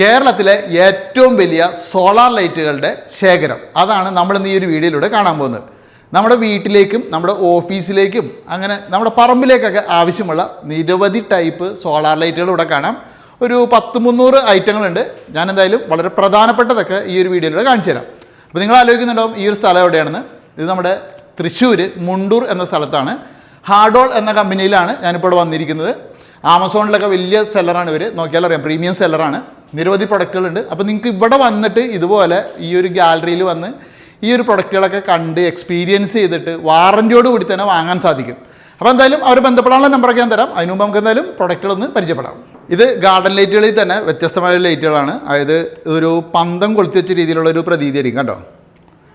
കേരളത്തിലെ ഏറ്റവും വലിയ സോളാർ ലൈറ്റുകളുടെ ശേഖരം. അതാണ് നമ്മൾ ഇന്ന് ഈ ഒരു വീഡിയോയിലൂടെ കാണാൻ പോകുന്നത്. നമ്മുടെ വീട്ടിലേക്കും നമ്മുടെ ഓഫീസിലേക്കും അങ്ങനെ നമ്മുടെ പറമ്പിലേക്കൊക്കെ ആവശ്യമുള്ള നിരവധി ടൈപ്പ് സോളാർ ലൈറ്റുകൾ ഇവിടെ കാണാം. ഒരു പത്ത് മുന്നൂറ് ഐറ്റങ്ങളുണ്ട്. ഞാൻ എന്തായാലും വളരെ പ്രധാനപ്പെട്ടതൊക്കെ ഈ ഒരു വീഡിയോയിലൂടെ കാണിച്ചു തരാം. അപ്പോൾ നിങ്ങൾ ആലോചിക്കുന്നുണ്ടാവും ഈ ഒരു സ്ഥലം എവിടെയാണെന്ന്. ഇത് നമ്മുടെ തൃശ്ശൂർ മുണ്ടൂർ എന്ന സ്ഥലത്താണ്. ഹാർഡോൾ എന്ന കമ്പനിയിലാണ് ഞാനിപ്പോൾ വന്നിരിക്കുന്നത്. ആമസോണിലൊക്കെ വലിയ സെല്ലറാണ് ഇവർ നോക്കിയാൽ അറിയാം പ്രീമിയം സെല്ലറാണ് നിരവധി പ്രൊഡക്റ്റുകളുണ്ട് അപ്പോൾ നിങ്ങൾക്ക് ഇവിടെ വന്നിട്ട് ഇതുപോലെ ഈ ഒരു ഗാലറിയിൽ വന്ന് ഈ ഒരു പ്രൊഡക്റ്റുകളൊക്കെ കണ്ട് എക്സ്പീരിയൻസ് ചെയ്തിട്ട് വാറന്റിയോട് കൂടി തന്നെ വാങ്ങാൻ സാധിക്കും. അപ്പോൾ എന്തായാലും അവർ ബന്ധപ്പെടാനുള്ള നമ്പറൊക്കെ ഞാൻ തരാം. അതിന് മുമ്പ് നമുക്ക് എന്തായാലും പ്രൊഡക്റ്റുകളൊന്ന് പരിചയപ്പെടാം. ഇത് ഗാർഡൻ ലൈറ്റുകളിൽ തന്നെ വ്യത്യസ്തമായ ലൈറ്റുകളാണ് അതായത് ഒരു പന്തം കൊളുത്തി വെച്ച രീതിയിലുള്ള ഒരു പ്രതീതി ആയിരിക്കും കേട്ടോ.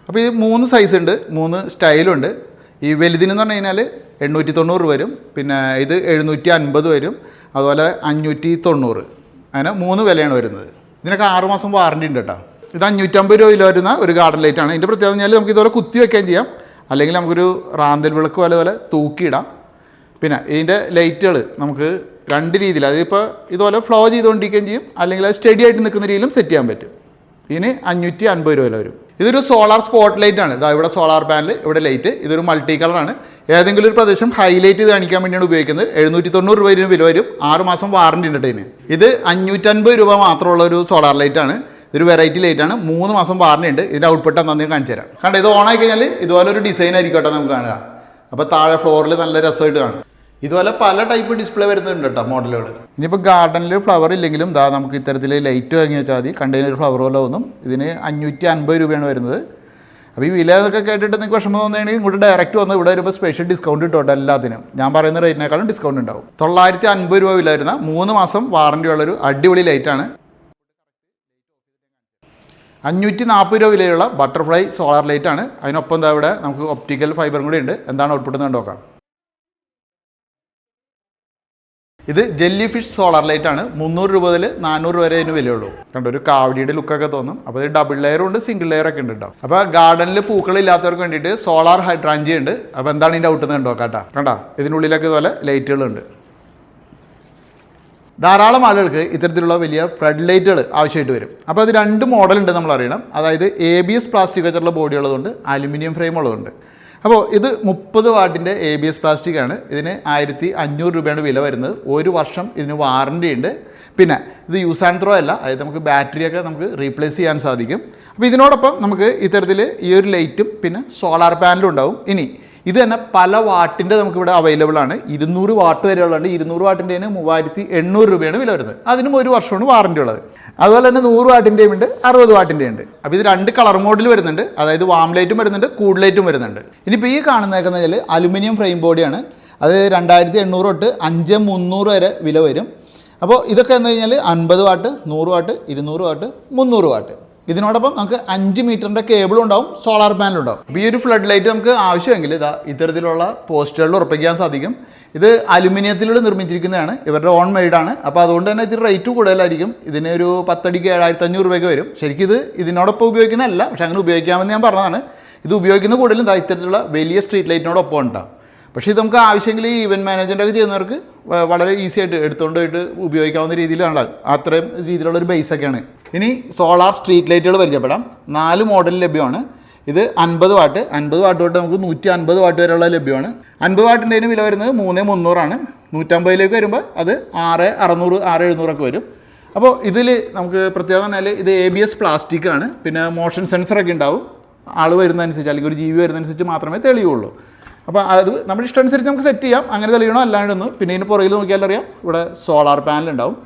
അപ്പോൾ ഇത് മൂന്ന് സൈസ് ഉണ്ട്. മൂന്ന് സ്റ്റൈലുണ്ട് ഈ വലുതിനെന്ന് പറഞ്ഞു കഴിഞ്ഞാൽ എണ്ണൂറ്റി തൊണ്ണൂറ് വരും. പിന്നെ ഇത് എഴുന്നൂറ്റി അൻപത് വരും. അതുപോലെ അഞ്ഞൂറ്റി തൊണ്ണൂറ്. അങ്ങനെ മൂന്ന് വിലയാണ് വരുന്നത്. ഇതിനൊക്കെ ആറുമാസം വാറണ്ടി ഉണ്ട് കേട്ടോ. ഇത് അഞ്ഞൂറ്റമ്പത് രൂപ വരുന്ന ഒരു ഗാർഡൻ ആണ്. ഇതിന്റെ പ്രത്യേകത പറഞ്ഞാൽ നമുക്ക് ഇതുപോലെ കുത്തി വെക്കുകയും ചെയ്യാം. അല്ലെങ്കിൽ നമുക്കൊരു റാന്തൽ വിളക്ക് പോലെ പോലെ തൂക്കിയിടാം. പിന്നെ ഇതിന്റെ ലൈറ്റുകൾ നമുക്ക് രണ്ട് രീതിയിൽ അതിപ്പോൾ ഇതുപോലെ ഫ്ലോ ചെയ്തുകൊണ്ടിരിക്കുകയും ചെയ്യും. അല്ലെങ്കിൽ അത് സ്റ്റഡി ആയിട്ട് നിൽക്കുന്ന രീതിയിലും സെറ്റ് ചെയ്യാൻ പറ്റും. ഇതിന് അഞ്ഞൂറ്റി അൻപത് രൂപ വരും. ഇതൊരു സോളാർ സ്പോട്ട് ലൈറ്റ് ആണ്. ഇതാ ഇവിടെ സോളാർ പാനൽ ഇവിടെ ലൈറ്റ് ഇതൊരു മൾട്ടി കളറാണ് ഏതെങ്കിലും ഒരു പ്രദേശം ഹൈലൈറ്റ് ചെയ്ത് കാണിക്കാൻ വേണ്ടിയാണ് ഉപയോഗിക്കുന്നത്. എഴുന്നൂറ്റി തൊണ്ണൂറ് രൂപ ഇതിന് വില വരും. ആറ് മാസം വാറണ്ടി ഉണ്ട് ഇതിന്. ഇത് അഞ്ഞൂറ്റൻപത് രൂപ മാത്രമുള്ള ഒരു സോളാർ ലൈറ്റ് ആണ്. ഇതൊരു വെറൈറ്റി ലൈറ്റ് ആണ്. മൂന്ന് മാസം വാറണ്ടി ഉണ്ട്. ഇതിന്റെ ഔട്ട്പുട്ട് എന്താണെന്ന് കാണിച്ചു തരാം. കണ്ട ഇത് ഓൺ ആയി കഴിഞ്ഞാൽ ഇതുപോലെ ഒരു ഡിസൈൻ ആയിരിക്കും കേട്ടോ നമുക്ക് കാണുക. അപ്പോൾ താഴെ ഫ്ലോറിൽ നല്ല രസമായിട്ട് കാണും. ഇതുപോലെ പല ടൈപ്പ് ഡിസ്പ്ലേ വരുന്നുണ്ട് കേട്ടോ മോഡലുകൾ ഇനിയിപ്പോൾ ഗാർഡനിൽ ഫ്ലവർ ഇല്ലെങ്കിലും ദാ നമുക്ക് ഇത്തരത്തിൽ ലൈറ്റ് വാങ്ങി വെച്ചാൽ മതി. കണ്ടെയ്നർ ഫ്ലവർ പോലെ ഒന്നും ഇതിന് അഞ്ഞൂറ്റി അൻപത് രൂപയാണ് വരുന്നത്. അപ്പോൾ ഈ വില എന്നൊക്കെ കേട്ടിട്ട് നിങ്ങൾക്ക് വിഷമം തോന്നുകയാണെങ്കിൽ ഇങ്ങോട്ട് ഡയറക്റ്റ് വന്ന് ഇവിടെ വരുമ്പോൾ സ്പെഷ്യൽ ഡിസ്കൗണ്ട് കിട്ടും എല്ലാത്തിനും. ഞാൻ പറയുന്ന റേറ്റിനേക്കാളും ഡിസ്കൗണ്ട് ഉണ്ടാവും. തൊള്ളായിരത്തി അൻപത് രൂപ വില വരുന്ന മൂന്ന് മാസം വാറണ്ടി ഉള്ളൊരു അടിപൊളി ലൈറ്റാണ് അഞ്ഞൂറ്റി നാൽപ്പത് രൂപ വിലയുള്ള ബട്ടർഫ്ലൈ സോളാർ ലൈറ്റ് ആണ്. അതിനൊപ്പം എന്താ ഇവിടെ നമുക്ക് ഒപ്റ്റിക്കൽ ഫൈബറും കൂടി ഉണ്ട്. എന്താണ് ഔട്ട്പുട്ട് എന്ന് നോക്കാം ഇത് ജെല്ലി ഫിഷ് സോളാർ ലൈറ്റ് ആണ്. മുന്നൂറ് രൂപ മുതൽ നാനൂറ് രൂപ വരെ അതിന് വിലയുള്ളൂ. കണ്ടോ ഒരു കാവടിയുടെ ലുക്കൊക്കെ തോന്നും. അപ്പോൾ ഇത് ഡബിൾ ലെയറും ഉണ്ട് സിംഗിൾ ലെയർ ഒക്കെ ഉണ്ട് കേട്ടോ അപ്പോൾ ഗാർഡനിൽ പൂക്കളില്ലാത്തവർക്ക് വേണ്ടിയിട്ട് സോളാർ ഹൈഡ്രാഞ്ചി ഉണ്ട്. അപ്പോൾ എന്താണ് ഇതിന്റെ ഔട്ട് കണ്ടോ കേട്ടാ കണ്ടാ ഇതിനുള്ളിലൊക്കെ ഇതുപോലെ ലൈറ്റുകളുണ്ട് ധാരാളം ആളുകൾക്ക് ഇത്തരത്തിലുള്ള വലിയ ഫ്ലഡ് ലൈറ്റുകൾ ആവശ്യമായിട്ട് വരും. അപ്പോൾ അത് രണ്ട് മോഡലുണ്ട് നമ്മൾ അറിയണം. അതായത് എ ബി എസ് പ്ലാസ്റ്റിക് വെച്ചുള്ള ബോഡി ഉള്ളതുകൊണ്ട് അലുമിനിയം ഫ്രെയിം ഉള്ളതുണ്ട്. അപ്പോൾ ഇത് മുപ്പത് വാട്ടിന്റെ എ ബി എസ് പ്ലാസ്റ്റിക് ആണ്. ഇതിന് ആയിരത്തി അഞ്ഞൂറ് രൂപയാണ് വില വരുന്നത്. ഒരു വർഷം ഇതിന് വാറണ്ടി ഉണ്ട്. പിന്നെ ഇത് യൂസ് ആൻഡ് ത്രോ അല്ല. അതായത് നമുക്ക് ബാറ്ററിയൊക്കെ നമുക്ക് റീപ്ലേസ് ചെയ്യാൻ സാധിക്കും. അപ്പോൾ ഇതിനോടൊപ്പം നമുക്ക് ഇത്തരത്തിൽ ഈ ഒരു ലൈറ്റും പിന്നെ സോളാർ പാനലും ഉണ്ടാവും. ഇനി ഇത് തന്നെ പല വാട്ടിന്റെ നമുക്കിവിടെ അവൈലബിൾ ആണ്. ഇരുന്നൂറ് വാട്ട് വരെ ഉള്ളതുകൊണ്ട് ഇരുന്നൂറ് തന്നെ മൂവായിരത്തി എണ്ണൂറ് രൂപയാണ് വില വരുന്നത്. അതിനും ഒരു വർഷമാണ് വാറണ്ടി ഉള്ളത്. അതുപോലെ തന്നെ നൂറ് വാട്ടിന്റെയും ഉണ്ട് അറുപത് വാട്ടിന്റെയും ഉണ്ട്. അപ്പോൾ ഇത് രണ്ട് കളർ മോഡിൽ വരുന്നുണ്ട്. അതായത് വാം ലൈറ്റും വരുന്നുണ്ട് കൂൾ ലൈറ്റും വരുന്നുണ്ട്. ഇനിയിപ്പോൾ ഈ കാണുന്നതൊക്കെ എന്ന് വെച്ചാൽ അലുമിനിയം ഫ്രെയിം ബോഡിയാണ് അത് രണ്ടായിരത്തി എണ്ണൂറ് തൊട്ട് അഞ്ച് മുന്നൂറ് വരെ വില വരും. അപ്പോൾ ഇതൊക്കെ എന്ന് കഴിഞ്ഞാൽ അൻപത് വാട്ട് നൂറ് വാട്ട് ഇരുന്നൂറ് വാട്ട് മുന്നൂറ് വാട്ട്. ഇതിനോടൊപ്പം നമുക്ക് അഞ്ച് മീറ്ററിന്റെ കേബിളും ഉണ്ടാവും സോളാർ പാനലും ഉണ്ടാവും. അപ്പോൾ ഈ ഒരു ഫ്ലഡ് ലൈറ്റ് നമുക്ക് ആവശ്യമെങ്കിൽ ഇതാ ഇത്തരത്തിലുള്ള പോസ്റ്റുകളിൽ ഉറപ്പിക്കാൻ സാധിക്കും. ഇത് അലുമിനിയത്തിലൂടെ നിർമ്മിച്ചിരിക്കുന്നതാണ് ഇവരുടെ ഓൺ മെയ്ഡാണ് അപ്പോൾ അതുകൊണ്ട് തന്നെ ഇതിന് റേറ്റ് കൂടുതലായിരിക്കും. ഇതിന് ഒരു പത്തടിക്ക് ഏഴായിരത്തി അഞ്ഞൂറ് രൂപയ്ക്ക് വരും. ശരിക്കും ഇത് ഇതിനോടൊപ്പം ഉപയോഗിക്കുന്നതല്ല പക്ഷേ അങ്ങനെ ഉപയോഗിക്കാമെന്ന് ഞാൻ പറഞ്ഞതാണ്. ഇത് ഉപയോഗിക്കുന്ന കൂടുതലും ഇതാ ഇത്തരത്തിലുള്ള വലിയ സ്ട്രീറ്റ് ലൈറ്റിനോടൊപ്പം ഉണ്ടാവും. പക്ഷേ ഇത് നമുക്ക് ആവശ്യമെങ്കിൽ ഈ ഇവന്റ് മാനേജ്മെന്റ് ഒക്കെ ചെയ്യുന്നവർക്ക് വളരെ ഈസി ആയിട്ട് എടുത്തുകൊണ്ട് പോയിട്ട് ഉപയോഗിക്കാവുന്ന രീതിയിലാണ് അത്രയും രീതിയിലുള്ള ഒരു ബേസൊക്കെയാണ് ഇനി സോളാർ സ്ട്രീറ്റ് ലൈറ്റുകൾ പരിചയപ്പെടാം. നാല് മോഡൽ ലഭ്യമാണ്. ഇത് അൻപത് വാട്ട്. അൻപത് വാട്ട് തൊട്ട് നമുക്ക് നൂറ്റി അൻപത് വാട്ട് വരെയുള്ള ലഭ്യമാണ്. അൻപത് വാട്ടിന്റെ വില വരുന്നത് മൂന്ന് മുന്നൂറാണ്. നൂറ്റമ്പതിലേക്ക് വരുമ്പോൾ അത് ആറ് അറുന്നൂറ് ആറ് എഴുന്നൂറൊക്കെ വരും. അപ്പോൾ ഇതിൽ നമുക്ക് പ്രത്യേകത പറഞ്ഞാൽ ഇത് എ ബി എസ് പ്ലാസ്റ്റിക് ആണ്. പിന്നെ മോഷൻ സെൻസറൊക്കെ ഉണ്ടാവും. ആൾ വരുന്നതനുസരിച്ച് അല്ലെങ്കിൽ ഒരു ജീവി വരുന്നതനുസരിച്ച് മാത്രമേ തെളിയുള്ളൂ. അപ്പോൾ അത് നമ്മുടെ ഇഷ്ടം അനുസരിച്ച് നമുക്ക് സെറ്റ് ചെയ്യാം. അങ്ങനെ തെളിയണോ അല്ലാണ്ടെന്ന് പിന്നെ ഇതിന് പുറകിൽ നോക്കിയാൽ അറിയാം ഇവിടെ സോളാർ പാനൽ ഉണ്ടാവും.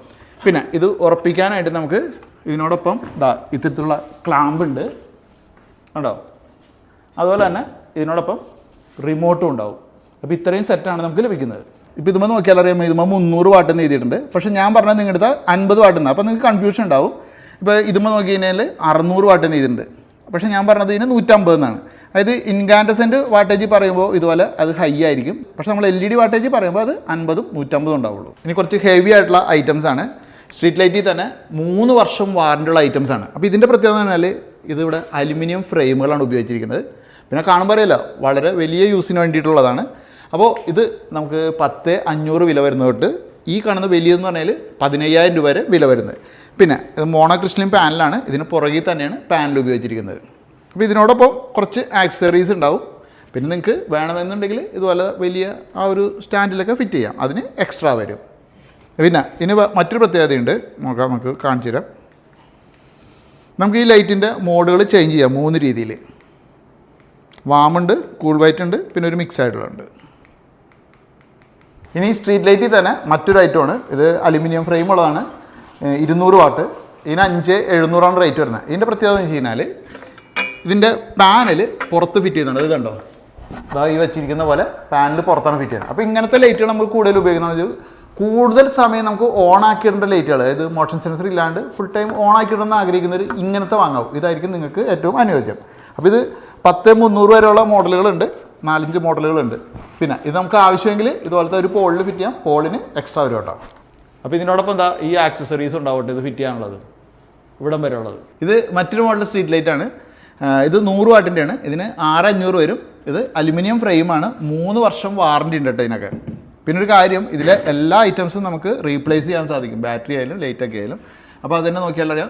പിന്നെ ഇത് ഉറപ്പിക്കാനായിട്ട് നമുക്ക് ഇതിനോടൊപ്പം ഇതാ ഇത്തരത്തിലുള്ള ക്ലാമ്പ് ഉണ്ട്. ഉണ്ടോ അതുപോലെ തന്നെ ഇതിനോടൊപ്പം റിമോട്ടും ഉണ്ടാവും. അപ്പോൾ ഇത്രയും സെറ്റാണ് നമുക്ക് ലഭിക്കുന്നത്. ഇപ്പോൾ ഇതുമ്പോൾ നോക്കിയാൽ അറിയാം ഇതുമ്പോൾ മുന്നൂറ് വാട്ടെന്ന് എഴുതിയിട്ടുണ്ട്. പക്ഷേ ഞാൻ പറഞ്ഞത് നിങ്ങളുടെ അൻപത് വാട്ടെന്ന് അപ്പോൾ നിങ്ങൾക്ക് കൺഫ്യൂഷൻ ഉണ്ടാവും. ഇപ്പോൾ ഇതുമ്പോൾ നോക്കി കഴിഞ്ഞാൽ അറുന്നൂറ് വാട്ടെന്ന് എഴുതിയിട്ടുണ്ട്. പക്ഷേ ഞാൻ പറഞ്ഞത് ഇതിന് നൂറ്റമ്പത് എന്നാണ്. അതായത് ഇൻകാൻഡസെന്റ് വാട്ടേജ് പറയുമ്പോൾ ഇതുപോലെ അത് ഹൈ ആയിരിക്കും. പക്ഷേ നമ്മൾ എൽ ഇ ഡി വാട്ടേജ് പറയുമ്പോൾ അത് അൻപതും നൂറ്റമ്പതും ഉണ്ടാവുള്ളൂ. ഇനി കുറച്ച് ഹെവി ആയിട്ടുള്ള ഐറ്റംസ് ആണ്. സ്ട്രീറ്റ് ലൈറ്റിൽ തന്നെ മൂന്ന് വർഷം വാറണ്ടിയുള്ള ഐറ്റംസ് ആണ്. അപ്പോൾ ഇതിന്റെ പ്രത്യേകത എന്ന് പറഞ്ഞാൽ ഇതിവിടെ അലുമിനിയം ഫ്രെയിമുകളാണ് ഉപയോഗിച്ചിരിക്കുന്നത്. പിന്നെ കാണുമ്പോൾ അറിയില്ല വളരെ വലിയ യൂസിന് വേണ്ടിയിട്ടുള്ളതാണ്. അപ്പോൾ ഇത് നമുക്ക് പത്ത് അഞ്ഞൂറ് വില വരുന്നത് തൊട്ട് ഈ കാണുന്ന വലിയതെന്ന് പറഞ്ഞാൽ പതിനയ്യായിരം രൂപ വരെ വില വരുന്നത്. പിന്നെ ഇത് മോണോക്രിസ്റ്റലിൻ പാനലാണ്. ഇതിന് പുറകിൽ തന്നെയാണ് പാനൽ ഉപയോഗിച്ചിരിക്കുന്നത്. അപ്പോൾ ഇതിനോടൊപ്പം കുറച്ച് ആക്സസറീസ് ഉണ്ടാവും. പിന്നെ നിങ്ങൾക്ക് വേണമെന്നുണ്ടെങ്കിൽ ഇതുപോലെ വലിയ ആ ഒരു സ്റ്റാൻഡിലൊക്കെ ഫിറ്റ് ചെയ്യാം. അതിന് എക്സ്ട്രാ വരും. പിന്നെ ഇനി മറ്റൊരു പ്രത്യേകതയുണ്ട്. നോക്കാം നമുക്ക് കാണിച്ചു തരാം. നമുക്ക് ഈ ലൈറ്റിന്റെ മോഡുകൾ ചേഞ്ച് ചെയ്യാം മൂന്ന് രീതിയിൽ. വാമുണ്ട് കൂൾ വൈറ്റ് ഉണ്ട് പിന്നെ ഒരു മിക്സ് ആയിട്ടുള്ളുണ്ട് ഇനി സ്ട്രീറ്റ് ലൈറ്റിൽ തന്നെ മറ്റൊരു ഐറ്റമാണ് ഇത് അലുമിനിയം ഫ്രെയിം ഉള്ളതാണ്. ഇരുന്നൂറ് വാട്ട് ഇതിന് അഞ്ച് എഴുന്നൂറാണ് റേറ്റ് വരുന്നത്. ഇതിന്റെ പ്രത്യേകത എന്ന് വെച്ച് കഴിഞ്ഞാൽ ഇതിന്റെ പാനൽ പുറത്ത് ഫിറ്റ് ചെയ്യുന്നുണ്ട് ഇത് കണ്ടോ? അതായത് ഈ വെച്ചിരിക്കുന്ന പോലെ പാനൽ പുറത്താണ് ഫിറ്റ് ചെയ്യുന്നത്. അപ്പോൾ ഇങ്ങനത്തെ ലൈറ്റുകൾ നമ്മൾ കൂടുതൽ ഉപയോഗിക്കുന്നത് കൂടുതൽ സമയം നമുക്ക് ഓൺ ആക്കിയിടേണ്ട ലൈറ്റുകൾ അതായത് മോഷൻ സെൻസർ ഇല്ലാണ്ട് ഫുൾ ടൈം ഓൺ ആക്കിയിടണമെന്ന് ആഗ്രഹിക്കുന്നവർ ഇങ്ങനത്തെ വാങ്ങാവും. ഇതായിരിക്കും നിങ്ങൾക്ക് ഏറ്റവും അനുയോജ്യം. അപ്പോൾ ഇത് പത്ത് മുന്നൂറ് വരെയുള്ള മോഡലുകളുണ്ട്. നാലഞ്ച് മോഡലുകളുണ്ട്. പിന്നെ ഇത് നമുക്ക് ആവശ്യമെങ്കിൽ ഇതുപോലത്തെ ഒരു പോളിൽ ഫിറ്റ് ചെയ്യാം. പോളിന് എക്സ്ട്രാ വരും കേട്ടോ. അപ്പോൾ ഇതിനോടൊപ്പം എന്താ ഈ ആക്സസറീസ് ഉണ്ടാവട്ടെ ഇത് ഫിറ്റ് ചെയ്യാനുള്ളത്? ഇവിടം വരെ ഉള്ളത് ഇത് മറ്റൊരു മോഡൽ സ്ട്രീറ്റ് ലൈറ്റ് ആണ്. ഇത് നൂറ് വാട്ടിന്റെയാണ് ഇതിന് ആറ് അഞ്ഞൂറ് വരും. ഇത് അലുമിനിയം ഫ്രെയിമാണ് മൂന്ന് വർഷം വാറണ്ടി ഉണ്ട് കേട്ടോ ഇതിനൊക്കെ. പിന്നെ ഒരു കാര്യം ഇതിലെ എല്ലാ ഐറ്റംസും നമുക്ക് റീപ്ലേസ് ചെയ്യാൻ സാധിക്കും. ബാറ്ററി ആയാലും ലൈറ്റ് ഒക്കെ ആയാലും. അപ്പോൾ അത് തന്നെ നോക്കിയാൽ അറിയാം.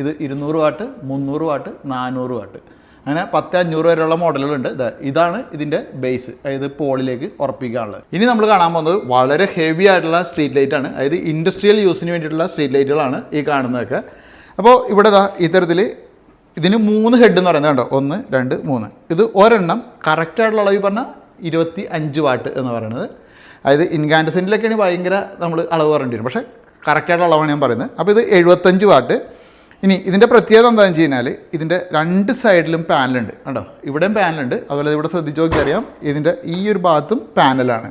ഇത് ഇരുന്നൂറ് വാട്ട് മുന്നൂറ് വാട്ട് നാനൂറ് വാട്ട് അങ്ങനെ പത്ത് അഞ്ഞൂറ് വരെയുള്ള മോഡലുകളുണ്ട് ഇതാ ഇതാണ് ഇതിന്റെ ബേസ് അതായത് പോളിലേക്ക് ഉറപ്പിക്കാനുള്ളത്. ഇനി നമ്മൾ കാണാൻ പോകുന്നത് വളരെ ഹെവി ആയിട്ടുള്ള സ്ട്രീറ്റ് ലൈറ്റ് ആണ്. അതായത് ഇൻഡസ്ട്രിയൽ യൂസിന് വേണ്ടിയിട്ടുള്ള സ്ട്രീറ്റ് ലൈറ്റുകളാണ് ഈ കാണുന്നതൊക്കെ. അപ്പോൾ ഇവിടെ ഇതാ ഇത്തരത്തിൽ ഇതിന് മൂന്ന് ഹെഡ് എന്ന് പറയുന്നത് കണ്ടോ? ഒന്ന് രണ്ട് മൂന്ന്. ഇത് ഒരെണ്ണം കറക്റ്റായിട്ടുള്ള അളവിൽ പറഞ്ഞാൽ ഇരുപത്തി അഞ്ച് വാട്ട് എന്ന് പറയുന്നത്. അതായത് ഇൻകാൻഡസെന്റിലൊക്കെയാണ് ഭയങ്കര നമ്മൾ അളവ് പറയേണ്ടി വരും. പക്ഷേ കറക്റ്റായിട്ടുള്ള അളവാണ് ഞാൻ പറയുന്നത്. അപ്പോൾ ഇത് എഴുപത്തഞ്ച് വാട്ട്. ഇനി ഇതിന്റെ പ്രത്യേകത എന്താണെന്ന് വെച്ച് കഴിഞ്ഞാൽ ഇതിന്റെ രണ്ട് സൈഡിലും പാനലുണ്ട്. കണ്ടോ? ഇവിടെയും പാനലുണ്ട്. അതുപോലെ ഇവിടെ ശ്രദ്ധിച്ച് നോക്കിയറിയാം. ഇതിന്റെ ഈ ഒരു ഭാഗത്തും പാനലാണ്.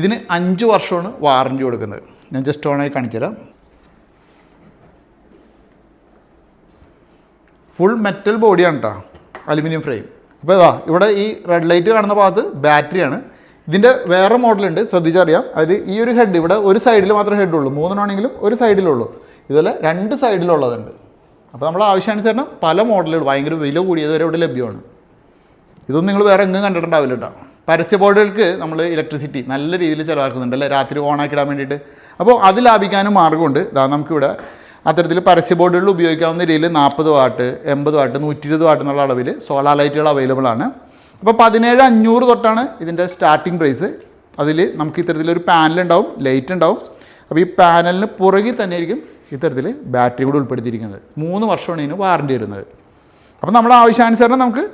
ഇതിന് അഞ്ച് വർഷമാണ് വാറന്റി കൊടുക്കുന്നത്. ഞാൻ ജസ്റ്റ് ഓണായി കാണിച്ചു തരാം ഫുൾ മെറ്റൽ ബോഡിയാണ് കേട്ടോ അലുമിനിയം ഫ്രെയിം അപ്പോൾ ഇതാ ഇവിടെ ഈ റെഡ് ലൈറ്റ് കാണുന്ന ഭാഗത്ത് ബാറ്ററിയാണ് ഇതിന്റെ വേറെ മോഡലുണ്ട് ശ്രദ്ധിച്ചറിയാം. അതായത് ഈ ഒരു ഹെഡ് ഇവിടെ ഒരു സൈഡിൽ മാത്രമേ ഹെഡ് ഉള്ളൂ. മൂന്നെണ്ണമാണെങ്കിലും ഒരു സൈഡിലുള്ളൂ ഇതുപോലെ രണ്ട് സൈഡിലുള്ളതുണ്ട് അപ്പോൾ നമ്മൾ ആവശ്യാനുസരണം പല മോഡലുകൾ ഭയങ്കര വില കൂടിയത് വരെ ഇവിടെ ലഭ്യമാണ്. ഇതൊന്നും നിങ്ങൾ വേറെ എങ്ങും കണ്ടിട്ടുണ്ടാവില്ല കേട്ടോ. പരസ്യ ബോർഡുകൾക്ക് നമ്മൾ ഇലക്ട്രിസിറ്റി നല്ല രീതിയിൽ ചിലവാക്കുന്നുണ്ട് അല്ലേ? രാത്രി ഓണാക്കിടാൻ വേണ്ടിയിട്ട്. അപ്പോൾ അത് ലാഭിക്കാനും മാർഗമുണ്ട്. ഇതാ നമുക്കിവിടെ അത്തരത്തിൽ പരസ്യ ബോർഡുകളിൽ ഉപയോഗിക്കാവുന്ന രീതിയിൽ നാൽപ്പത് വാട്ട് എൺപത് വാട്ട് നൂറ്റി ഇരുപത് വാട്ട് എന്നുള്ള അളവിൽ സോളാർ ലൈറ്റുകൾ അവൈലബിൾ ആണ്. അപ്പോൾ പതിനേഴ് അഞ്ഞൂറ് തൊട്ടാണ് ഇതിന്റെ സ്റ്റാർട്ടിംഗ് പ്രൈസ് അതിൽ നമുക്ക് ഇത്തരത്തിലൊരു പാനൽ ഉണ്ടാവും ലൈറ്റ് ഉണ്ടാവും. അപ്പോൾ ഈ പാനലിന് പുറകിൽ തന്നെ ആയിരിക്കും ഇത്തരത്തിൽ ബാറ്ററി കൂടെ ഉൾപ്പെടുത്തിയിരിക്കുന്നത്. മൂന്ന് വർഷമാണ് ഇതിന് വാറണ്ടി വരുന്നത്. അപ്പോൾ നമ്മുടെ ആവശ്യാനുസരണം നമുക്ക്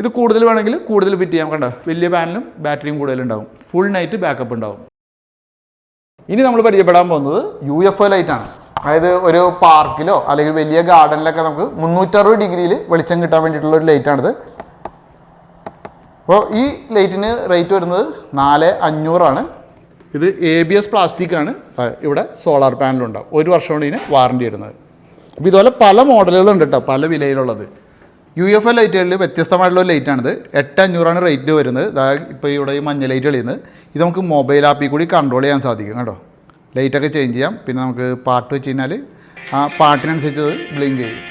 ഇത് കൂടുതൽ വേണമെങ്കിൽ കൂടുതൽ ഫിറ്റ് ചെയ്യാം കണ്ടോ? വലിയ പാനലും ബാറ്ററിയും കൂടുതലുണ്ടാവും ഫുൾ നൈറ്റ് ബാക്കപ്പ് ഉണ്ടാവും. ഇനി നമ്മൾ പരിചയപ്പെടാൻ പോകുന്നത് യു എഫ് ഒ ലൈറ്റാണ് അതായത് ഒരു പാർക്കിലോ അല്ലെങ്കിൽ വലിയ ഗാർഡനിലൊക്കെ നമുക്ക് മുന്നൂറ്ററുപത് ഡിഗ്രിയിൽ വെളിച്ചം കിട്ടാൻ വേണ്ടിയിട്ടുള്ള ഒരു ലൈറ്റാണിത് അപ്പോൾ ഈ ലൈറ്റിന് റേറ്റ് വരുന്നത് നാല് അഞ്ഞൂറാണ്. ഇത് എ ബി എസ് പ്ലാസ്റ്റിക് ആണ്. ഇവിടെ സോളാർ പാനലുണ്ടാവും ഒരു വർഷമാണ് ഇതിന് വാറണ്ടി വരുന്നത് അപ്പോൾ ഇതുപോലെ പല മോഡലുകളുണ്ട് കേട്ടോ പല വിലയിലുള്ളത്. യു എഫ് എൽ ലൈറ്റുകളിൽ വ്യത്യസ്തമായിട്ടുള്ള ലൈറ്റാണിത് എട്ട് അഞ്ഞൂറാണ് റേറ്റ് വരുന്നത്. ഇതാ ഇപ്പോൾ ഇവിടെ ഈ മഞ്ഞ ലൈറ്റ് കളിയുന്നത് ഇത് നമുക്ക് മൊബൈൽ ആപ്പിൽ കൂടി കൺട്രോൾ ചെയ്യാൻ സാധിക്കും കേട്ടോ. ലൈറ്റൊക്കെ ചേഞ്ച് ചെയ്യാം. പിന്നെ നമുക്ക് പാട്ട് വെച്ച് കഴിഞ്ഞാൽ ആ പാട്ടിനനുസരിച്ച് ബ്ലിങ്ക് ചെയ്യും.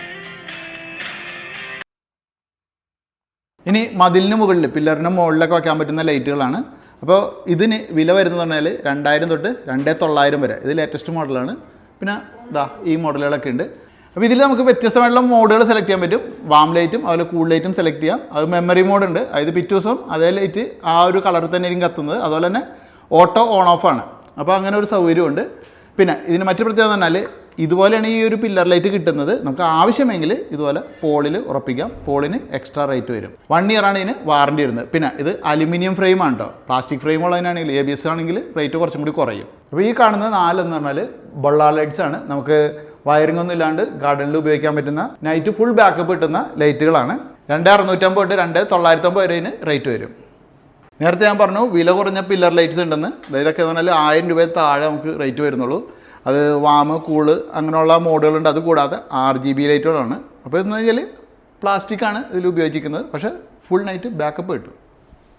ഇനി മതിലിന് മുകളിൽ പില്ലറിന് മുകളിലൊക്കെ വയ്ക്കാൻ പറ്റുന്ന ലൈറ്റുകളാണ്. അപ്പോൾ ഇതിന് വില വരുന്നത് പറഞ്ഞാൽ രണ്ടായിരം തൊട്ട് രണ്ടേ തൊള്ളായിരം വരെ. ഇത് ലേറ്റസ്റ്റ് മോഡലാണ് പിന്നെ ഇതാ ഈ മോഡലുകളൊക്കെ ഉണ്ട്. അപ്പോൾ ഇതിൽ നമുക്ക് വ്യത്യസ്തമായിട്ടുള്ള മോഡുകൾ സെലക്ട് ചെയ്യാൻ പറ്റും. വാം ലൈറ്റും അതുപോലെ കൂൾ ലൈറ്റും സെലക്ട് ചെയ്യാം. അത് മെമ്മറി മോഡ് ഉണ്ട്. അതായത് പിറ്റേ ദിവസം അതേ ലൈറ്റ് ആ ഒരു കളറിൽ തന്നെ ആയിരിക്കും കത്തുന്നത്. അതുപോലെ തന്നെ ഓട്ടോ ഓൺ ഓഫ് ആണ്. അപ്പോൾ അങ്ങനെ ഒരു സൗകര്യമുണ്ട് പിന്നെ ഇതിന് മറ്റു പ്രത്യേകത പറഞ്ഞാൽ ഇതുപോലെയാണ് ഈ ഒരു പില്ലർ ലൈറ്റ് കിട്ടുന്നത്. നമുക്ക് ആവശ്യമെങ്കിൽ ഇതുപോലെ പോളിൽ ഉറപ്പിക്കാം. പോളിന് എക്സ്ട്രാ റേറ്റ് വരും. വൺ ഇയർ ആണ് ഇതിന് വാറണ്ടി വരുന്നത്. പിന്നെ ഇത് അലുമിനിയം ഫ്രെയിം ആണ് കേട്ടോ പ്ലാസ്റ്റിക് ഫ്രെയിം ഉള്ളതിനാണെങ്കിൽ എ ബി എസ് ആണെങ്കിൽ റേറ്റ് കുറച്ചും കൂടി കുറയും. അപ്പോൾ ഈ കാണുന്ന നാലെന്ന് പറഞ്ഞാൽ ബൊള്ളാർ ലൈറ്റ്സ് ആണ്. നമുക്ക് വയറിംഗ് ഒന്നും ഇല്ലാണ്ട് ഗാർഡനിൽ ഉപയോഗിക്കാൻ പറ്റുന്ന നൈറ്റ് ഫുൾ ബാക്കപ്പ് കിട്ടുന്ന ലൈറ്റുകളാണ് രണ്ട് അറുന്നൂറ്റമ്പത് തൊട്ട് രണ്ട് തൊള്ളായിരത്തമ്പത് വരെ റേറ്റ് വരും. നേരത്തെ ഞാൻ പറഞ്ഞു വില കുറഞ്ഞ പില്ലർ ലൈറ്റ്സ് ഉണ്ടെന്ന്. ഇതൊക്കെ എന്ന് പറഞ്ഞാൽ ആയിരം രൂപ താഴെ നമുക്ക് റേറ്റ് വരുന്നുള്ളൂ. അത് വാമ് കൂൾ അങ്ങനെയുള്ള മോഡുകളുണ്ട്. അത് കൂടാതെ ആറ് ജി ബി ലൈറ്റുകളാണ്. അപ്പോൾ എന്ന് വെച്ചാൽ പ്ലാസ്റ്റിക്കാണ് ഇതിൽ ഉപയോഗിക്കുന്നത് പക്ഷേ ഫുൾ നൈറ്റ് ബാക്കപ്പ് കിട്ടും.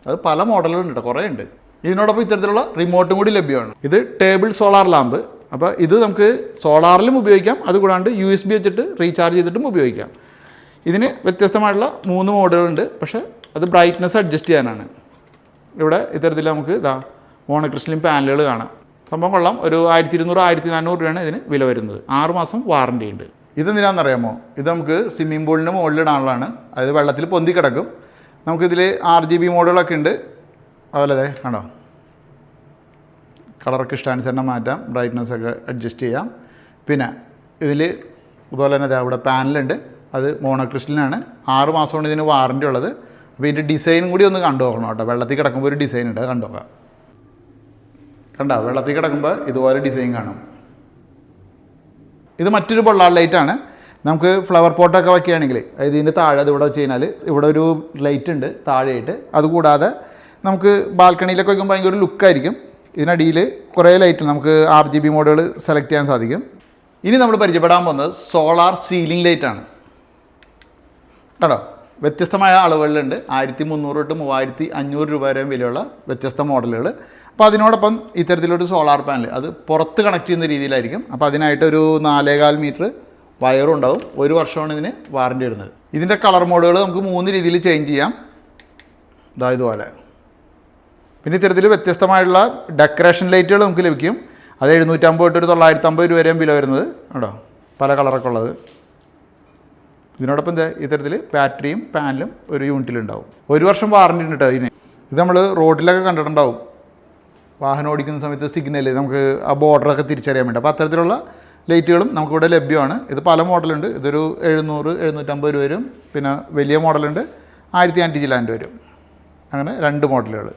അത് പല മോഡലുകളുണ്ട് കേട്ടോ. കുറേ ഉണ്ട്. ഇതിനോടൊപ്പം ഇത്തരത്തിലുള്ള റിമോട്ടും കൂടി ലഭ്യമാണ്. ഇത് ടേബിൾ സോളാർ ലാമ്പ്. അപ്പോൾ ഇത് നമുക്ക് സോളാറിലും ഉപയോഗിക്കാം. അതുകൂടാണ്ട് യു എസ് ബി വെച്ചിട്ട് റീചാർജ് ചെയ്തിട്ടും ഉപയോഗിക്കാം. ഇതിന് വ്യത്യസ്തമായിട്ടുള്ള മൂന്ന് മോഡലുണ്ട് പക്ഷേ അത് ബ്രൈറ്റ്നസ് അഡ്ജസ്റ്റ് ചെയ്യാനാണ്. ഇവിടെ ഇത്തരത്തിൽ നമുക്ക് ഇതാ മോണോക്രിസ്റ്റലിൻ പാനലുകൾ കാണാം. സംഭവം കൊള്ളാം. ഒരു ആയിരത്തി ഇരുന്നൂറ് ആയിരത്തി നാനൂറ് രൂപയാണ് ഇതിന് വില വരുന്നത്. ആറ് മാസം വാറണ്ടി ഉണ്ട്. ഇതെന്തിനാണെന്നറിയാമോ? ഇത് നമുക്ക് സ്വിമ്മിംഗ് പൂളിന് മുകളിലിടാനുള്ളതാണ് അതായത് വെള്ളത്തിൽ പൊന്തി കിടക്കും. നമുക്കിതിൽ ആർ ജി ബി മോഡുകളൊക്കെ ഉണ്ട്. അതുപോലെ അതെ കണ്ടോ കളറൊക്കെ ഇഷ്ടാനുസരണം മാറ്റാം. ബ്രൈറ്റ്നസ് ഒക്കെ അഡ്ജസ്റ്റ് ചെയ്യാം. പിന്നെ ഇതിൽ അതുപോലെ തന്നെ അവിടെ പാനലുണ്ട് അത് മോണോക്രിസ്റ്റലിനാണ് ആറ് മാസമാണ് ഇതിന് വാറണ്ടി ഉള്ളത്. അപ്പോൾ ഇതിന്റെ ഡിസൈനും കൂടി ഒന്ന് കണ്ടു നോക്കണം കേട്ടോ. വെള്ളത്തിൽ കിടക്കുമ്പോൾ ഒരു ഡിസൈൻ ഉണ്ട്. കണ്ടു നോക്കാം. കണ്ടോ? വെള്ളത്തിൽ കിടക്കുമ്പോൾ ഇതുപോലെ ഡിസൈൻ കാണും. ഇത് മറ്റൊരു പൊള്ളാൾ ലൈറ്റാണ് നമുക്ക് ഫ്ലവർ പോട്ടൊക്കെ വയ്ക്കുകയാണെങ്കിൽ അതായത് ഇതിന്റെ താഴെ അത് ഇവിടെ വെച്ച് കഴിഞ്ഞാൽ ഇവിടെ ഒരു ലൈറ്റ് ഉണ്ട് താഴെയായിട്ട്. അതുകൂടാതെ നമുക്ക് ബാൽക്കണിയിലൊക്കെ വയ്ക്കുമ്പോൾ ഭയങ്കര ഒരു ലുക്കായിരിക്കും ഇതിനടിയിൽ കുറേ ലൈറ്റ് നമുക്ക് ആർ ജി ബി മോഡുകൾ സെലക്ട് ചെയ്യാൻ സാധിക്കും. ഇനി നമ്മൾ പരിചയപ്പെടാൻ പോകുന്നത് സോളാർ സീലിംഗ് ലൈറ്റാണ് കേട്ടോ വ്യത്യസ്തമായ അളവുകളിലുണ്ട്. ആയിരത്തി മുന്നൂറ് തൊട്ട് മൂവായിരത്തി അഞ്ഞൂറ് രൂപ വരെ വിലയുള്ള വ്യത്യസ്ത മോഡലുകൾ അപ്പോൾ അതിനോടൊപ്പം ഇത്തരത്തിലൊരു സോളാർ പാനൽ അത് പുറത്ത് കണക്ട് ചെയ്യുന്ന രീതിയിലായിരിക്കും. അപ്പോൾ അതിനായിട്ടൊരു നാലേകാൽ മീറ്റർ വയറും ഉണ്ടാവും. ഒരു വർഷമാണ് ഇതിന് വാറന്റി വരുന്നത് ഇതിന്റെ കളർ മോഡുകൾ നമുക്ക് മൂന്ന് രീതിയിൽ ചേഞ്ച് ചെയ്യാം. ഇതാ ഇതുപോലെ. പിന്നെ ഇത്തരത്തിൽ വ്യത്യസ്തമായുള്ള ഡെക്കറേഷൻ ലൈറ്റുകൾ നമുക്ക് ലഭിക്കും. അത് എഴുന്നൂറ്റമ്പത് തൊട്ട് ഒരു തൊള്ളായിരത്തമ്പത് രൂപ വരെയും വില വരുന്നത്. കേട്ടോ പല കളറൊക്കെ ഉള്ളത്. ഇതിനോടൊപ്പം ഇത്തരത്തിൽ ബാറ്ററിയും പാനലും ഒരു യൂണിറ്റിലുണ്ടാവും ഒരു വർഷം വാറണ്ടി ഉണ്ട് കേട്ടോ ഇതിന്. ഇത് നമ്മൾ റോഡിലൊക്കെ കണ്ടിട്ടുണ്ടാവും. വാഹനം ഓടിക്കുന്ന സമയത്ത് സിഗ്നൽ നമുക്ക് ആ ബോർഡറൊക്കെ തിരിച്ചറിയാൻ വേണ്ടി. അപ്പോൾ അത്തരത്തിലുള്ള ലൈറ്റുകളും നമുക്കിവിടെ ലഭ്യമാണ്. ഇത് പല മോഡലുണ്ട്. ഇതൊരു എഴുന്നൂറ് എഴുന്നൂറ്റമ്പത് രൂപ വരും. പിന്നെ വലിയ മോഡലുണ്ട്. ആയിരത്തി അഞ്ച് ലാൻഡ് വരും. അങ്ങനെ രണ്ട് മോഡലുകൾ.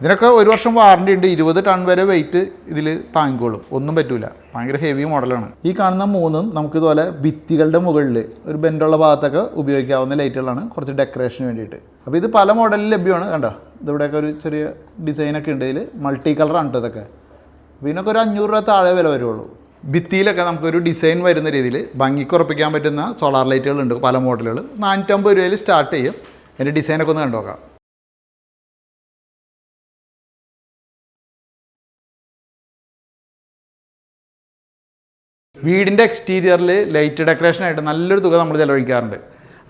ഇതിനൊക്കെ ഒരു വർഷം വാറണ്ടി ഉണ്ട്. ഇരുപത് ടൺ വരെ വെയിറ്റ് ഇതിൽ താങ്ങിക്കോളും. ഒന്നും പറ്റൂല. ഭയങ്കര ഹെവി മോഡലാണ്. ഈ കാണുന്ന മൂന്നും നമുക്കിതുപോലെ ഭിത്തികളുടെ മുകളിൽ ഒരു ബെൻഡുള്ള ഭാഗത്തൊക്കെ ഉപയോഗിക്കാവുന്ന ലൈറ്റുകളാണ്. കുറച്ച് ഡെക്കറേഷന് വേണ്ടിയിട്ട്. അപ്പോൾ ഇത് പല മോഡലിൽ ലഭ്യമാണ്. കണ്ടോ? ഇതിവിടെയൊക്കെ ഒരു ചെറിയ ഡിസൈനൊക്കെ ഉണ്ട്. ഇതിൽ മൾട്ടി കളറാണ് കേട്ടോ ഇതൊക്കെ. ഇതിനൊക്കെ ഒരു അഞ്ഞൂറ് രൂപ താഴെ വില വരുള്ളൂ ഭിത്തിയിലൊക്കെ നമുക്കൊരു ഡിസൈൻ വരുന്ന രീതിയിൽ ഭംഗിക്ക് ഉറപ്പിക്കാൻ പറ്റുന്ന സോളാർ ലൈറ്റുകളുണ്ട് പല മോഡലുകൾ നാനൂറ്റമ്പത് രൂപയിൽ സ്റ്റാർട്ട് ചെയ്യും. അതിന്റെ ഡിസൈനൊക്കെ ഒന്ന് കണ്ടുനോക്കാം വീടിന്റെ എക്സ്റ്റീരിയറിൽ ലൈറ്റ് ഡെക്കറേഷനായിട്ട് നല്ലൊരു തുക നമ്മൾ ചിലവഴിക്കാറുണ്ട്.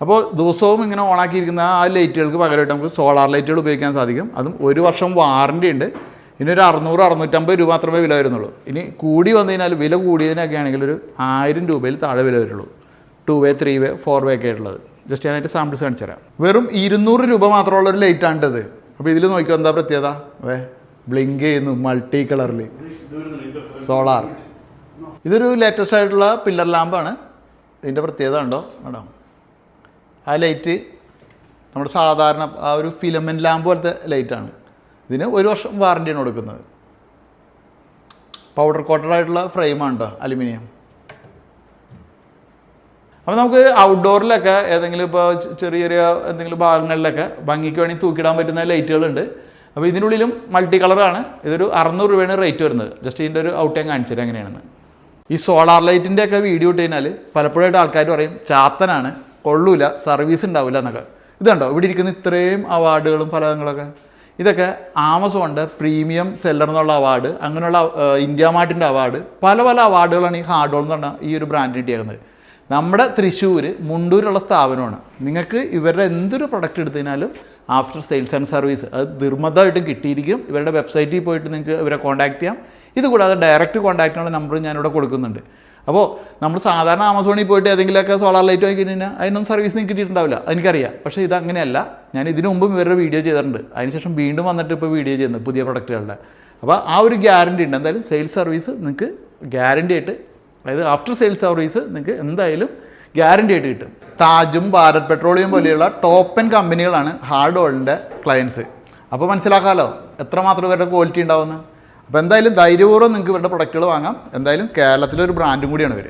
അപ്പോൾ ദിവസവും ഇങ്ങനെ ഓണാക്കിയിരിക്കുന്ന ആ ലൈറ്റുകൾക്ക് പകരമായിട്ട് നമുക്ക് സോളാർ ലൈറ്റുകൾ ഉപയോഗിക്കാൻ സാധിക്കും. അതും ഒരു വർഷം വാറണ്ടി ഉണ്ട്. ഇനി ഒരു അറുന്നൂറ് അറുന്നൂറ്റമ്പത് രൂപ മാത്രമേ വില വരുന്നുള്ളൂ. ഇനി കൂടി വന്നു കഴിഞ്ഞാൽ വില കൂടിയതിനൊക്കെ ആണെങ്കിൽ ഒരു ആയിരം രൂപയിൽ താഴെ വില വരുള്ളൂ. Two way three way four way ഒക്കെ ആയിട്ടുള്ളത്. ജസ്റ്റ് ഞാനായിട്ട് സാമ്പിൾസ് കാണിച്ചു തരാം. വെറും ഇരുന്നൂറ് രൂപ മാത്രമുള്ള ഒരു ഇത്. അപ്പോൾ ഇതിൽ നോക്കിയോ എന്താ പ്രത്യേകത? അതെ ബ്ലിങ്ക് ചെയ്യുന്നു മൾട്ടി കളറിൽ സോളാർ ഇതൊരു ലേറ്റസ്റ്റ് ആയിട്ടുള്ള പില്ലർ ലാമ്പാണ് ഇതിന്റെ പ്രത്യേകത ഉണ്ടോ മേഡം ആ ലൈറ്റ് നമ്മുടെ സാധാരണ ആ ഒരു ഫിലമെന്റ് ലാമ്പ് പോലത്തെ ലൈറ്റാണ്. ഇതിന് ഒരു വർഷം വാറണ്ടിയാണ് കൊടുക്കുന്നത്. പൗഡർ കോട്ടഡ് ആയിട്ടുള്ള ഫ്രെയിമാണ് കേട്ടോ അലുമിനിയം. അപ്പോൾ നമുക്ക് ഔട്ട്ഡോറിലൊക്കെ ഏതെങ്കിലും ഇപ്പോൾ ചെറിയ ചെറിയ എന്തെങ്കിലും ഭാഗങ്ങളിലൊക്കെ ഭംഗിക്ക് വേണമെങ്കിൽ തൂക്കിടാൻ പറ്റുന്ന ലൈറ്റുകളുണ്ട്. അപ്പോൾ ഇതിനുള്ളിലും മൾട്ടി കളറാണ് ഇതൊരു അറുന്നൂറ് രൂപയാണ് റേറ്റ് വരുന്നത്. ജസ്റ്റ് ഇതിന്റെ ഒരു ഔട്ട് ഞാൻ കാണിച്ചത് എങ്ങനെയാണെന്ന്. ഈ സോളാർ ലൈറ്റിന്റെ ഒക്കെ വീഡിയോ ഇട്ട് കഴിഞ്ഞാൽ പലപ്പോഴായിട്ട് ആൾക്കാർ പറയും ചാത്തനാണ്. കൊള്ളൂല സർവീസ് ഉണ്ടാവില്ല എന്നൊക്കെ. ഇതുണ്ടോ ഇവിടെ ഇരിക്കുന്ന ഇത്രയും അവാർഡുകളും ഫലങ്ങളൊക്കെ ഇതൊക്കെ ആമസോണിന്റെ പ്രീമിയം സെല്ലർ എന്നുള്ള അവാർഡ് അങ്ങനെയുള്ള ഇന്ത്യ മാർട്ടിന്റെ അവാർഡ് പല പല അവാർഡുകളാണ് ഈ ഹാർഡ് എന്ന് പറഞ്ഞ ഈ ഒരു ബ്രാൻഡിന് കിട്ടിയേക്കുന്നത്. നമ്മുടെ തൃശ്ശൂർ മുണ്ടൂരുള്ള സ്ഥാപനമാണ്. നിങ്ങൾക്ക് ഇവരുടെ എന്തൊരു പ്രൊഡക്റ്റ് എടുത്തതിനാലും ആഫ്റ്റർ സെയിൽസ് ആൻഡ് സർവീസ് അത് നിർബന്ധമായിട്ടും കിട്ടിയിരിക്കും. ഇവരുടെ വെബ്സൈറ്റിൽ പോയിട്ട് നിങ്ങൾക്ക് ഇവരെ കോൺടാക്ട് ചെയ്യാം. ഇതുകൂടാതെ ഡയറക്റ്റ് കോൺടാക്റ്റിനുള്ള നമ്പർ ഞാനിവിടെ കൊടുക്കുന്നുണ്ട്. അപ്പോൾ നമ്മൾ സാധാരണ ആമസോണിൽ പോയിട്ട് ഏതെങ്കിലുമൊക്കെ സോളാർ ലൈറ്റ് വാങ്ങി കഴിഞ്ഞാൽ അതിനൊന്നും സർവീസ് നിങ്ങൾക്ക് കിട്ടിയിട്ടുണ്ടാവില്ല. എനിക്കറിയാം പക്ഷേ ഇത് അങ്ങനെയല്ല ഞാൻ ഇതിനു മുമ്പും ഇവരുടെ വീഡിയോ ചെയ്തിട്ടുണ്ട്. അതിനുശേഷം വീണ്ടും വന്നിട്ട് ഇപ്പോൾ വീഡിയോ ചെയ്യുന്നത് പുതിയ പ്രൊഡക്റ്റുകളുടെ അപ്പോൾ ആ ഒരു ഗ്യാരണ്ടി ഉണ്ട്. എന്തായാലും സെയിൽസ് സർവീസ് നിങ്ങൾക്ക് ഗ്യാരണ്ടി ആയിട്ട് അതായത് ആഫ്റ്റർ സെയിൽസ് സർവീസ് നിങ്ങൾക്ക് എന്തായാലും ഗ്യാരണ്ടി ആയിട്ട് കിട്ടും. താജും ഭാരത് പെട്രോളിയം പോലെയുള്ള ടോപ്പ് കമ്പനികളാണ് ഹാർഡ് ഓളിന്റെ ക്ലയൻസ് അപ്പോൾ മനസ്സിലാക്കാമല്ലോ എത്രമാത്രം ഇവരുടെ ക്വാളിറ്റി ഉണ്ടാവുമെന്ന്? അപ്പോൾ എന്തായാലും ധൈര്യപൂർവം നിങ്ങൾക്ക് ഇവരുടെ പ്രൊഡക്റ്റുകൾ വാങ്ങാം. എന്തായാലും കേരളത്തിലൊരു ബ്രാൻഡും കൂടിയാണ് ഇവർ